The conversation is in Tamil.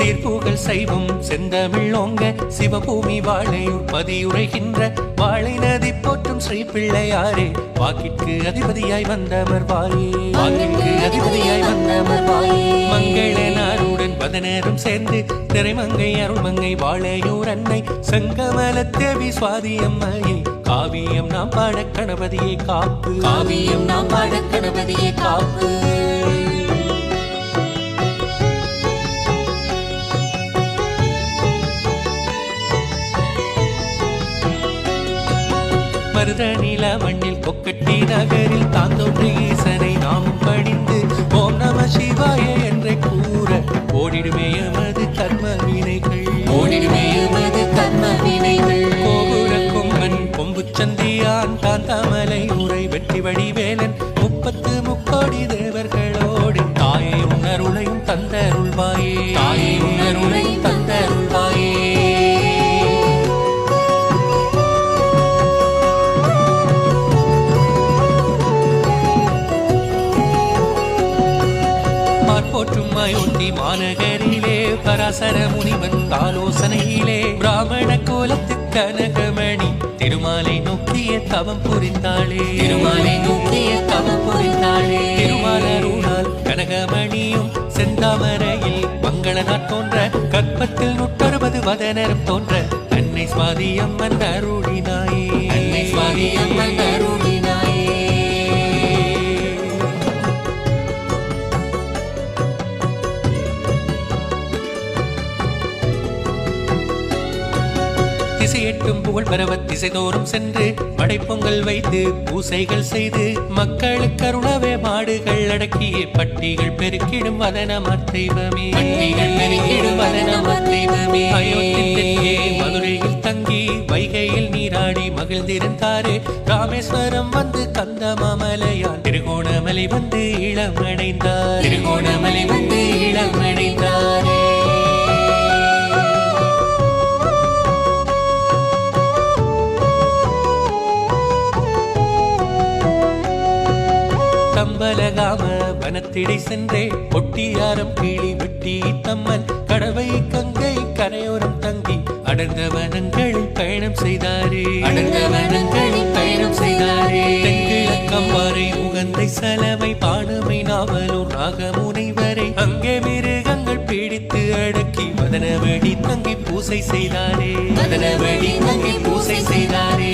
சீர்புகழ் சைவம் செந்தமிழோங்க சிவபூமி வாழையூர் பதியுரைகின்ற வாழை நதி போற்றும் ஸ்ரீ பிள்ளையாரே வாக்கிற்கு அதிபதியாய் வந்தவர் வாயே. வாக்கிற்கு அதிபதியாய் வந்தவர் வாயே. மங்கள நாருடன் சேர்ந்து திரைமங்கை அருள்மங்கை வாழையூர் அன்னை செங்கமல தேவி சுவாதி அம்மையை காவியம் நாம் பாட கணபதியை காப்பு. காவியம் நாம் பாட கணபதியை காப்பு. மருத நில மண்ணில் கொக்கட்டி நகரில் தாந்தோன்று ஈசனை நாமும் பணிந்து ஓம் நம சிவாய என்றே கூற ஓடிடுமே எமது கர்ம வினைகள். ஓடிடுமே எமது கர்ம வினைகள். கோபுர கொம்பன் கொம்பு சந்தியான் காந்தாமலை உரை வெற்றி வடிவேலன் முப்பத்து முக்கோடி தேவர்களோடு தாயை உணருளையும் தந்தருள்வாயே. தாயை உணருளையும் மாயொட்டி மாநகரிலே பராசர முனிவன் ஆலோசனையிலே பிராமண கோலத்து கனகமணி திருமாலை நோக்கிய தவம் புரிந்தாளே. திருமாலை நோக்கிய தவம் புரிந்தாளே. திருமாலருளால் கனகமணியும் செந்தாமரையில் மங்களனார் தோன்ற கற்பத்தில் நூற்றறுபது வதனரும் தோன்ற அன்னை சுவாதி அம்மன் அருளினாயே. அன்னை சுவாதி அம்மன் அருளினாயே. திசையெட்டும் புகழ் பரவ திசைதோறும் சென்று படைப்பொங்கல் வைத்து பூசைகள் செய்து மக்களுக்கு அருளவே மாடுகள் அடக்கிய பட்டிகள் பெருக்கிடும் வதனமர் தெய்வமே பட்டிகள் பெருக்கிடும் வதனமர் தெய்வமே அயோத்தி தெற்கே மதுரையில் தங்கி வைகையில் நீராடி மகிழ்ந்திருந்தாரே. ராமேஸ்வரம் வந்து கந்தமாமலையான் திருகோணமலை வந்து இளமடைந்தார் திருகோணமலை வந்து இளமடைந்தாரே தம்பலகாம வனத்திடை சென்றே ஒட்டியாரம் கிளி வெட்டி தம்மன் கடவை கங்கை கரையோரம் தங்கி அடர்ந்த வனங்களில் பயணம் செய்தாரே. அடர்ந்த வனங்களில் பயணம் செய்தாரே. தென்கிழக்கம் வரை உகந்தை சலவை பாடுமை நாவலூர் நாகமுனை வரை அங்கே மிருகங்கள் பிடித்து அடக்கி மதனவடி தங்கி பூசை செய்தாரே. மதனவடி தங்கி பூசை செய்தாரே.